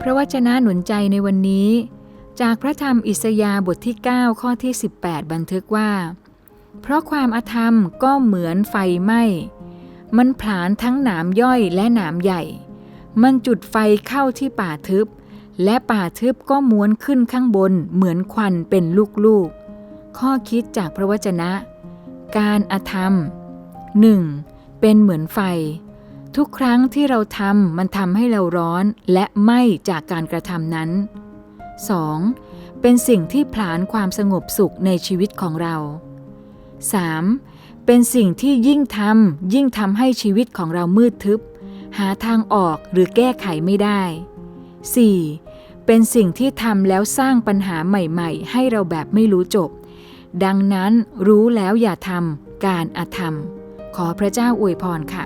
พระวจนะหนุนใจในวันนี้ จากพระธรรมอิสยาห์บทที่ 9 ข้อที่ 18 บันทึกว่า เพราะความอาธรรมก็เหมือนไฟไหม้มันผลาญทั้งหนามย่อยและหนามใหญ่ มันจุดไฟเข้าที่ป่าทึบ และป่าทึบก็ม้วนขึ้นข้างบนเหมือนควันเป็นลูกๆ ข้อคิดจากพระวจนะ การอาธรรม 1. เป็นเหมือนไฟ ทุกครั้งที่เราทำมันทำให้เราร้อนและไหม้จากการกระทำนั้น 2. เป็นสิ่งที่ผลาญความสงบสุขในชีวิตของเรา 3. เป็นสิ่งที่ยิ่งทำยิ่งทำให้ชีวิตของเรามืดทึบ หาทางออกหรือแก้ไขไม่ได้ 4. เป็นสิ่งที่ทำแล้วสร้างปัญหาใหม่ๆ ให้เราแบบไม่รู้จบ ดังนั้นรู้แล้วอย่าทำการอาธรรม ขอพระเจ้าอวยพรค่ะ